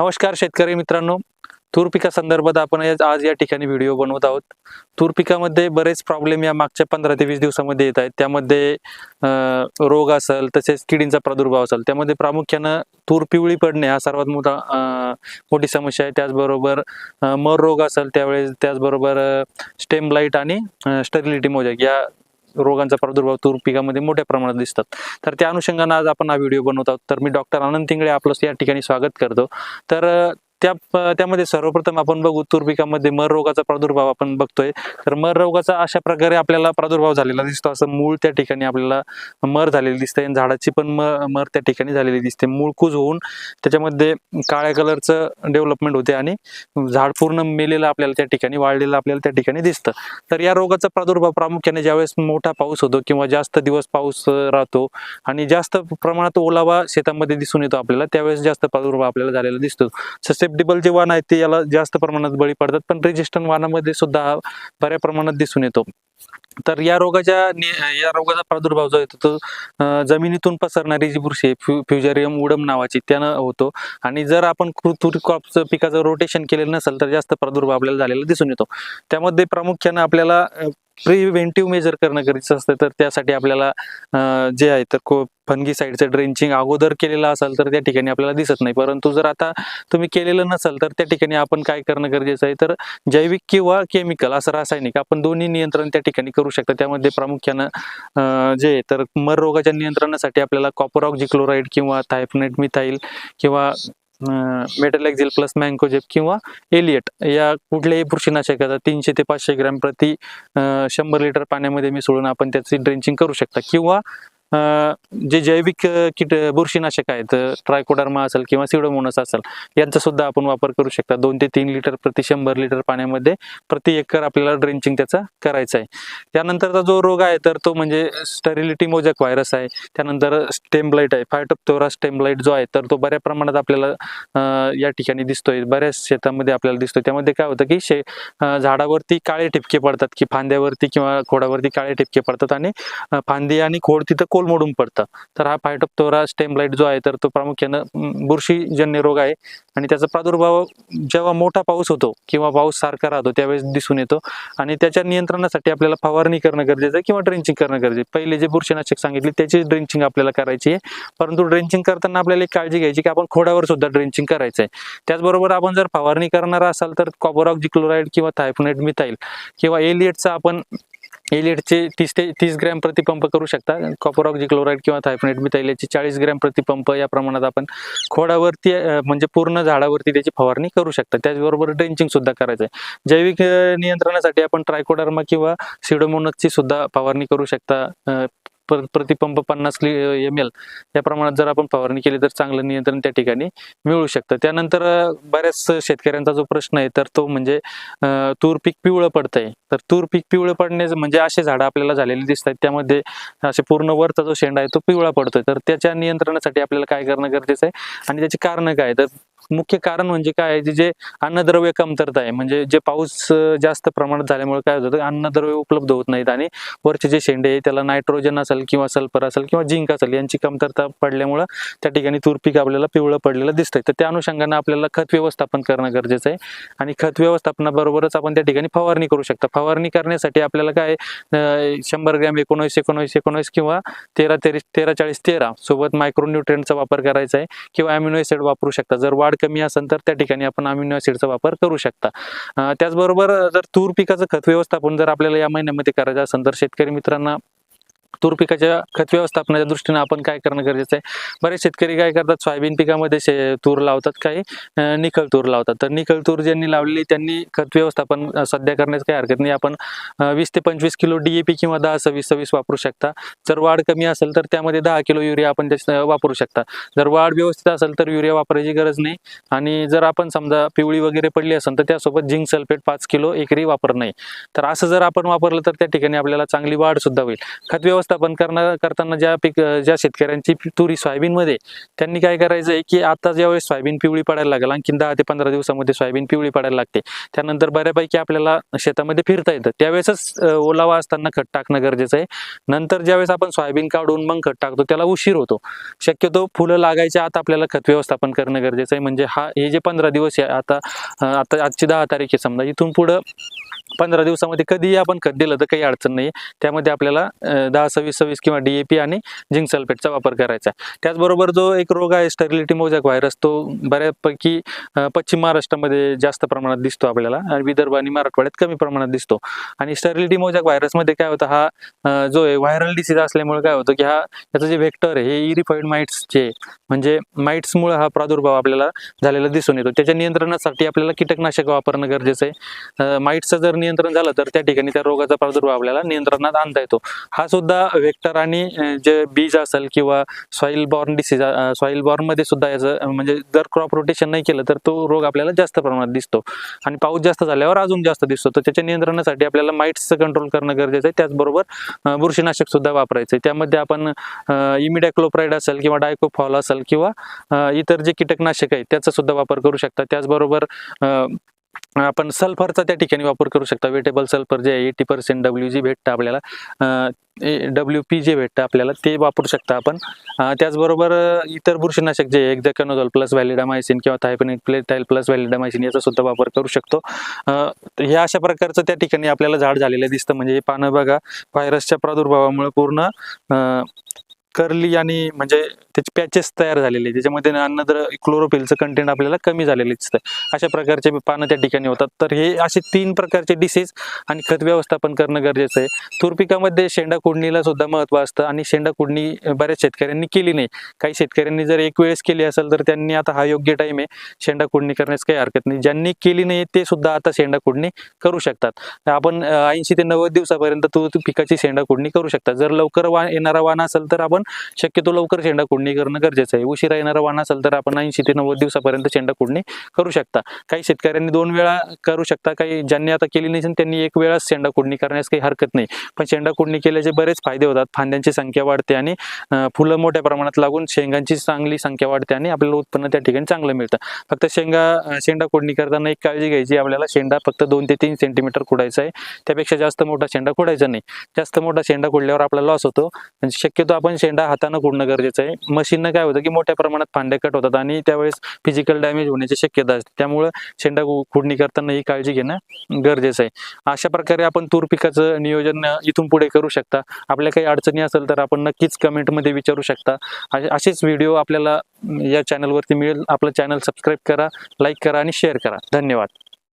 नमस्कार शेतकरी मित्रांनो. तूर पिका संदर्भात आपण आज या ठिकाणी व्हिडिओ बनवत आहोत. तूर पिकामध्ये बरेच प्रॉब्लेम या मागच्या पंधरा ते वीस दिवसामध्ये येत आहेत. त्यामध्ये रोग असेल तसेच किडींचा प्रादुर्भाव असेल त्यामध्ये प्रामुख्यानं तूर पिवळी पडणे हा सर्वात मोठा मोठी समस्या आहे. त्याचबरोबर मर रोग असेल त्यावेळेस त्याचबरोबर स्टेम लाइट आणि स्टेरिलिटी मोजॅक या रोगांचा प्रादुर्भाव तूर पिकामध्ये मोठ्या प्रमाणात दिसतात. तर त्या अनुषंगानं आज आपण हा व्हिडिओ बनवत आहोत. तर मी डॉक्टर आनंद तिंगळे आपलं या ठिकाणी स्वागत करतो. तर त्या त्यामध्ये सर्वप्रथम आपण बघू तूर पिकामध्ये मर रोगाचा प्रादुर्भाव आपण बघतोय. तर मर रोगाचा अशा प्रकारे आपल्याला प्रादुर्भाव झालेला दिसतो. असं मूळ त्या ठिकाणी आपल्याला मर झालेली दिसते आणि झाडाची पण म- मर त्या ठिकाणी झालेली दिसते. मूळ कूज होऊन त्याच्यामध्ये काळ्या कलरचं डेव्हलपमेंट होते आणि झाड पूर्ण मेलेलं आपल्याला त्या ठिकाणी वाढलेलं आपल्याला त्या ठिकाणी दिसतं. तर या रोगाचा प्रादुर्भाव प्रामुख्याने ज्यावेळेस मोठा पाऊस होतो किंवा जास्त दिवस पाऊस राहतो आणि जास्त प्रमाणात ओलावा शेतामध्ये दिसून येतो आपल्याला त्यावेळेस जास्त प्रादुर्भाव आपल्याला झालेला दिसतो. ससेप्टेबल जे वाण आहेत ते याला जास्त प्रमाणात बळी पडतात. पण रेजिस्टंट वाणामध्ये सुद्धा बऱ्या प्रमाणात दिसून येतो. तर या रोगाच्या या रोगाचा प्रादुर्भाव जो येतो तो जमिनीतून पसरणारी जी बुरशी फ्यु फ्युजेरियम उडम नावाची त्यानं होतो. आणि जर आपण कृ- क्रॉपचं पिकाचं रोटेशन केलेलं नसेल तर जास्त प्रादुर्भाव आपल्याला झालेला दिसून येतो. त्यामध्ये प्रामुख्यानं आपल्याला प्रिव्हेंटिव्ह मेजर करणं गरजेचं असतं. तर त्यासाठी आपल्याला जे आहे तर को फनगी साईडचं ड्रेंचिंग अगोदर केलेलं असेल तर त्या ठिकाणी आपल्याला दिसत नाही. परंतु जर आता तुम्ही केलेलं नसेल तर त्या ठिकाणी आपण काय करणं गरजेचं आहे? तर जैविक किंवा केमिकल असं रासायनिक आपण दोन्ही नियंत्रण त्या ठिकाणी करू शकता. त्यामध्ये प्रामुख्यानं जे आहे तर मर रोगाच्या नियंत्रणासाठी आपल्याला कॉपर ऑक्झिक्लोराईड किंवा थायफनेट मिथाईल किंवा मेटल एक्झिल प्लस मँकोजेप किंवा एलियट या कुठल्याही बुरशीनाशकाचा तीनशे ते पाचशे ग्रॅम प्रति शंभर लिटर पाण्यामध्ये मिसळून आपण त्याची ड्रेंचिंग करू शकता. किंवा जे जैविक कीट बुरशीनाशक आहेत ट्रायकोडर्मा असेल किंवा सिडोमोनस असेल यांचा सुद्धा आपण वापर करू शकता. दोन ते तीन लिटर प्रति शंभर लिटर पाण्यामध्ये प्रति एकर आपल्याला ड्रेंचिंग त्याचा करायचा आहे. त्यानंतरचा जो रोग आहे तर तो म्हणजे स्टरिलिटी मोजक व्हायरस आहे. त्यानंतर स्टेमब्लाईट आहे. फायटोप्तोरा स्टेमब्लाईट जो आहे तर तो बऱ्या प्रमाणात आपल्याला या ठिकाणी दिसतोय. बऱ्याच शेतामध्ये आपल्याला दिसतोय. त्यामध्ये काय होतं की शे झाडावरती काळे ठिपके पडतात की फांद्यावरती किंवा खोडावरती काळे ठिपके पडतात आणि फांदी आणि खोड तिथं कोलमोडून पडतं. तर हा फायटोप्तोरा स्टेमलाईट जो आहे तर तो प्रामुख्यानं बुरशीजन्य रोग आहे. आणि त्याचा प्रादुर्भाव जेव्हा मोठा पाऊस होतो किंवा पाऊस सारखा राहतो त्यावेळेस दिसून येतो. आणि त्याच्या नियंत्रणासाठी आपल्याला फवारणी करणं गरजेचं आहे किंवा ड्रेंचिंग करणं गरजेचं आहे. पहिले जे बुरशीनाशक सांगितले त्याची ड्रेंचिंग आपल्याला करायची आहे. परंतु ड्रेंचिंग करताना आपल्याला एक काळजी घ्यायची की आपण खोडावर सुद्धा ड्रेंचिंग करायचं आहे त्याचबरोबर आपण जर फवारणी करणार असाल तर कॉपर किंवा थायफोनेट मिथाईल किंवा एलिएटचा आपण एलिएटचे तीस ते तीस ग्रॅम प्रतिपंप करू शकता. कॉपर ऑक्झिक्लोराईड किंवा थायफनेट मिथाईल चाळीस ग्रॅम प्रतिपंप या प्रमाणात आपण खोडावरती म्हणजे पूर्ण झाडावरती त्याची फवारणी करू शकता. त्याचबरोबर ड्रेंचिंग सुद्धा करायचं आहे. जैविक नियंत्रणासाठी आपण ट्रायकोडर्मा किंवा सिडोमोनसची सुद्धा फवारणी करू शकता. प्र- प्रतिपंप पन्नास एम एल या प्रमाणात जर आपण फवारणी केली तर चांगलं नियंत्रण त्या ठिकाणी मिळू शकतं. त्यानंतर बऱ्याच शेतकऱ्यांचा जो प्रश्न आहे तर तो म्हणजे तूर पीक पिवळं पडतंय. तर तूर पीक पिवळं पडण्याचं म्हणजे असे झाडं आपल्याला झालेली दिसतात. त्यामध्ये असे पूर्ण वरचा जो शेंडा आहे तो पिवळा पडतोय. तर त्याच्या नियंत्रणासाठी आपल्याला काय करणं गरजेचं आहे? आणि त्याची कारणं काय? तर मुख्य कारण म्हणजे काय आहे? जे- जे अन्नद्रव्य कमतरता आहे. म्हणजे जे पाऊस जास्त प्रमाणात झाल्यामुळे काय होतं? अन्नद्रव्य उपलब्ध होत नाहीत आणि वरचे जे शेंडे आहे त्याला नायट्रोजन असेल किंवा सल्फर असेल किंवा झिंक असेल यांची कमतरता पडल्यामुळं त्या ठिकाणी तूर पीक आपल्याला पिवळं पडलेलं दिसतंय. तर त्या अनुषंगानं आपल्याला खत व्यवस्थापन करणं गरजेचं आहे. आणि खत व्यवस्थापनाबरोबरच आपण त्या ठिकाणी फवारणी करू शकता. फवारणी करण्यासाठी आपल्याला काय शंभर ग्रॅम एकोणवीस एकोणवीस एकोणवीस किंवा तेरा तेरीस तेरा चाळीस तेरा सोबत मायक्रोन्युट्रियनचा वापर करायचा आहे किंवा अमिनो ऍसिड वापरू शकता. जर वाढ कमी असेल तर त्या ठिकाणी आपण अमिनो ऍसिडचा वापर करू शकता. त्याचबरोबर जर तूर पिकाचं खत व्यवस्थापन जर आपल्याला या महिन्यामध्ये करायचं असेल तर शेतकरी मित्रांना तूर पिकाच्या खत व्यवस्थापनाच्या दृष्टीने आपण काय करणं गरजेचं आहे? बरेच शेतकरी काय करतात सोयाबीन पिकामध्ये तूर लावतात काही निकल तूर लावतात. तर निकल तूर ज्यांनी लावलेली त्यांनी खत व्यवस्थापन सध्या करण्यास काही हरकत नाही. आपण वीस ते पंचवीस किलो डीएपी किंवा दहा सव्वीस सव्वीस वापरू शकता. जर वाढ कमी असेल तर त्यामध्ये दहा किलो युरिया आपण त्याच्या वापरू शकता. जर वाढ व्यवस्थित असेल तर युरिया वापरायची गरज नाही. आणि जर आपण समजा पिवळी वगैरे पडली असेल तर त्यासोबत झिंक सल्फेट पाच किलो एकरी वापर नाही तर असं जर आपण वापरलं तर त्या ठिकाणी आपल्याला चांगली वाढ सुद्धा होईल. खत व्यवस्थापन करणार करताना ज्या पीक ज्या शेतकऱ्यांची तुरी सोयाबीनमध्ये त्यांनी काय करायचं आहे की आता ज्यावेळेस सोयाबीन पिवळी पडायला लागेल आणखी दहा ते पंधरा दिवसामध्ये सोयाबीन पिवळी पडायला लागते. त्यानंतर बऱ्यापैकी आपल्याला शेतामध्ये फिरता येतं. त्यावेळेसच ओलावा असताना खत टाकणं गरजेचं आहे. नंतर ज्यावेळेस आपण सोयाबीन काढून मग खत टाकतो त्याला उशीर होतो. शक्यतो फुलं लागायच्या आत आपल्याला खत व्यवस्थापन करणं गरजेचं आहे. म्हणजे हा हे जे पंधरा दिवस आहे आता आता आजची दहा तारीख आहे समजा इथून पुढं पंधरा दिवसामध्ये कधीही आपण खत दिलं तर काही अडचण नाही. त्यामध्ये आपल्याला दहा सव्वीस सव्वीस किंवा डीएपी आणि झिंक सल्फेटचा वापर करायचा त्याचबरोबर जो एक रोग आहे स्टरिलिटी मोजॅक व्हायरस तो बऱ्यापैकी पश्चिम महाराष्ट्रामध्ये जास्त प्रमाणात दिसतो आपल्याला आणि विदर्भ आणि मराठवाड्यात कमी प्रमाणात दिसतो. आणि स्टरिलिटी मोजॅक व्हायरसमध्ये काय होतं हा जो आहे व्हायरल डिसीज असल्यामुळे काय होतं की हा याचं जे व्हेक्टर हे इरिफाईड माइट्सचे म्हणजे माइट्समुळे हा प्रादुर्भाव आपल्याला झालेला दिसून येतो. त्याच्या नियंत्रणासाठी आपल्याला कीटकनाशक वापरणं गरजेचं आहे. माइट्सचं जर नियंत्रण नियंत्रण झालं तर त्या ठिकाणी त्या रोगाचा प्रादुर्भाव आपल्याला नियंत्रणात आणता येतो. हा सुद्धा वेक्टर आणि जे बीज असेल किंवा सॉईल बॉर्न डिसीज सॉईल बॉर्नमध्ये सुद्धा याचं म्हणजे जर क्रॉप रोटेशन नाही केलं तर तो रोग आपल्याला जास्त प्रमाणात दिसतो. आणि पाऊस जास्त झाल्यावर अजून जास्त दिसतो. तर त्याच्या नियंत्रणासाठी आपल्याला माइट्सचं कंट्रोल करणं गरजेचं आहे. त्याचबरोबर बुरशीनाशक सुद्धा वापरायचं आहे. त्यामध्ये आपण इमिडॅक्लोप्राईड असेल किंवा डायकोफॉल असेल किंवा इतर जे कीटकनाशक आहे त्याचा सुद्धा वापर करू शकता. त्याचबरोबर आपण सल्फरचा त्या ठिकाणी वापर करू शकता. वेटेबल सल्फर जे आहे एटी पर्सेंट डब्ल्यू जी भेटतं आपल्याला. डब्ल्यू पी जे भेटतं आपल्याला ते वापरू शकता आपण. त्याचबरोबर इतर बुरशीनाशक जे एक्झॅकॅनोझॉल प्लस व्हॅलिडामायसिन किंवा थायपनिक प्लेटाईल प्लस व्हॅलिडामायसिन याचा सुद्धा वापर करू शकतो. हे अशा प्रकारचं त्या ठिकाणी आपल्याला झाड झालेलं दिसतं. म्हणजे हे पानं बघा व्हायरसच्या प्रादुर्भावामुळे पूर्ण करली आणि म्हणजे त्याचे पॅचेस तयार झालेले त्याच्यामध्ये अन्नद्र क्लोरोफिलचं कंटेंट आपल्याला कमी झालेलं दिसतं अशा प्रकारचे पानं त्या ठिकाणी होतात. तर हे असे तीन प्रकारचे डिसीज आणि खत व्यवस्थापन करणं गरजेचं आहे. तूर पिकामध्ये शेंडा कुडणीला सुद्धा महत्त्व असतं आणि शेंडा कुडणी बऱ्याच शेतकऱ्यांनी केली नाही. काही शेतकऱ्यांनी जर एक वेळेस केली असेल तर त्यांनी आता हा योग्य टाईम आहे. शेंडा कुडणी करण्यास काही हरकत नाही. ज्यांनी केली नाही ते सुद्धा आता शेंडा कुडणी करू शकतात. आपण ऐंशी ते नव्वद दिवसापर्यंत तूर पिकाची शेंडा कुडणी करू शकता जर लवकर वा येणारा वाण असेल तर आपण शक्यतो लवकर शेंडा कुडणी करणं गरजेचं आहे. उशिरा येणारा वाण असेल तर आपण ऐंशी ते नव्वद दिवसापर्यंत शेंडा कुडणी करू शकता. काही शेतकऱ्यांनी दोन वेळा करू शकता काही ज्यांनी आता केली नाही त्यांनी एक वेळाच शेंडा कुडणी करण्यास काही हरकत नाही. पण शेंडा कुडणी केल्याचे बरेच फायदे होतात. फांद्यांची संख्या वाढते आणि फुलं मोठ्या प्रमाणात लागून शेंगांची चांगली संख्या वाढते आणि आपल्याला उत्पन्न त्या ठिकाणी चांगलं मिळतं. फक्त शेंगा शेंडा कुडणी करताना एक काळजी घ्यायची. आपल्याला शेंडा फक्त दोन ते तीन सेंटीमीटर कुडायचा आहे. त्यापेक्षा जास्त मोठा शेंडा कुडायचा नाही. जास्त मोठा शेंडा कुडल्यावर आपला लॉस होतो. आणि शक्यतो आपण शेंडा हातानं कुडणं गरजेचं आहे. मशीननं काय होतं की मोठ्या प्रमाणात फांदे कट होतात आणि त्यावेळेस फिजिकल डॅमेज होण्याची शक्यता असते. त्यामुळं शेंडा खुडणी करताना ही काळजी घेणं गरजेचं आहे. अशा प्रकारे आपण तूर पिकाचं नियोजन इथून पुढे करू शकता. आपल्या काही अडचणी असेल तर आपण नक्कीच कमेंटमध्ये विचारू शकता. असेच व्हिडिओ आपल्याला या चॅनलवरती मिळेल. आपलं चॅनल सबस्क्राईब करा लाईक करा आणि शेअर करा. धन्यवाद.